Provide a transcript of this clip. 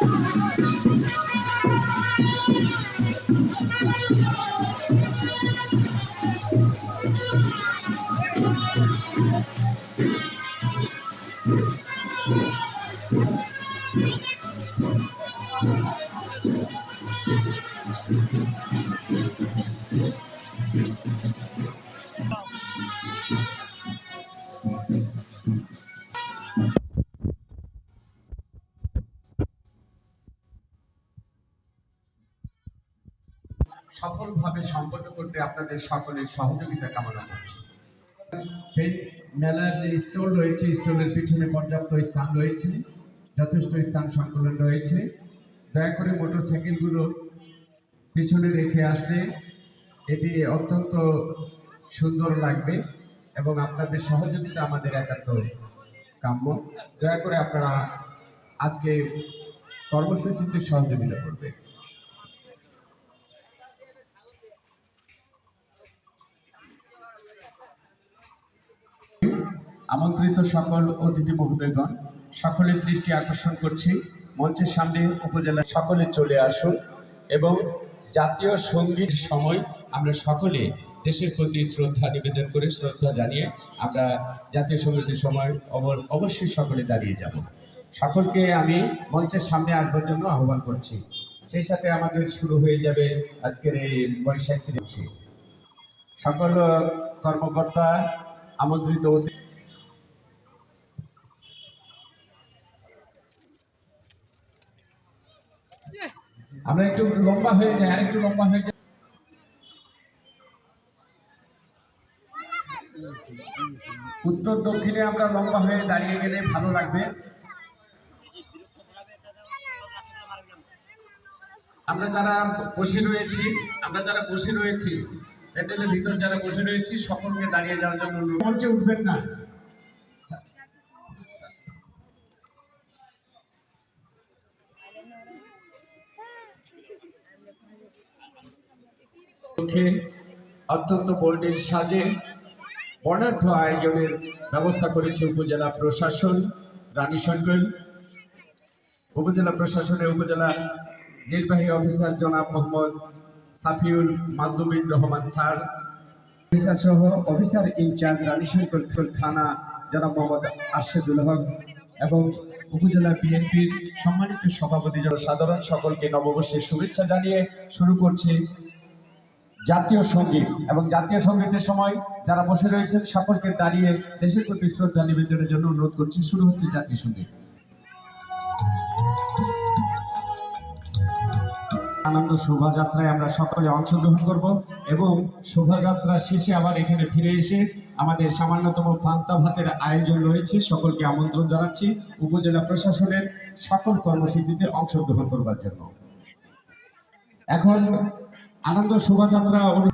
Thank সফলভাবে সম্পন্ন করতে আপনাদের সকলের সহযোগিতা কামনা করছি। মেলার যে স্টল রয়েছে, স্টলের পিছনে পর্যাপ্ত স্থান রয়েছে, যথেষ্ট স্থান সংকলন রয়েছে। দয়া করে মোটরসাইকেলগুলো পিছনে রেখে আসলে এটি অত্যন্ত সুন্দর লাগবে এবং আপনাদের সহযোগিতা আমাদের একান্ত কাম্য। দয়া করে আপনারা আজকে কর্মসূচিতে সহযোগিতা করবেন। আমন্ত্রিত সকল অতিথি মহোদয়গণ, সকলের দৃষ্টি আকর্ষণ করছি। মঞ্চের সামনে উপজেলা সকলে চলে আসুন এবং জাতীয় সংগীত সময় আমরা সকলে দেশের প্রতি শ্রদ্ধা নিবেদন করে শ্রদ্ধা জানিয়ে আমরা জাতীয় সঙ্গীতের সময় অব- অবশ্যই সকলে দাঁড়িয়ে যাব। সকলকে আমি মঞ্চের সামনে আসবার জন্য আহ্বান করছি। সেই সাথে আমাদের শুরু হয়ে যাবে আজকের এই বৈশাখী। সকল কর্মকর্তা আমন্ত্রিত অতিথি আমরা একটু লম্বা হয়ে যাই আর একটু লম্বা হয়ে যাই। উত্তর দক্ষিণে আমরা লম্বা হয়ে দাঁড়িয়ে গেলে ভালো লাগবে। আমরা যারা বসে রয়েছি, আমরা যারা বসে রয়েছি প্যান্ডেলের ভিতর যারা বসে রয়েছি, সকলকে দাঁড়িয়ে যাওয়ার জন্য মঞ্চে উঠবেন না। অত্যন্ত বর্ণিল সাজে বর্ণাঢ্য আয়োজনের ব্যবস্থা করেছে উপজেলা প্রশাসন রানী সরকার উপজেলা প্রশাসনের উপজেলা নির্বাহী অফিসার জনাব মোহাম্মদ সাফিউল মাদুবিন রহমান স্যার। অফিসার সহ officer in charge Rani Sarkar থানা জনাব মোহাম্মদ আরশেদুল হক এবং উপজেলা বিএনপির সম্মানিত সভাপতি সাধারণ সকলকে নববর্ষের শুভেচ্ছা জানিয়ে শুরু করছে জাতীয় সংগীত এবং জাতীয় সঙ্গীতের সময় যারা বসে রয়েছেন সকলকে দাঁড়িয়ে দেশের প্রতি শ্রদ্ধা নিবেদনের জন্য অনুরোধ করছি। শুরু হচ্ছে জাতীয় সংগীত। আনন্দ শোভাযাত্রায় আমরা সকলে অংশগ্রহণ করব এবং শোভাযাত্রা শেষে আবার এখানে ফিরে এসে আমাদের সামান্যতম পান্তা ভাতের আয়োজন রয়েছে। সকলকে আমন্ত্রণ জানাচ্ছি উপজেলা প্রশাসনের সকল কর্মসূচিতে অংশগ্রহণ করবার জন্য। এখন আনন্দ শোভাযাত্রা অনু-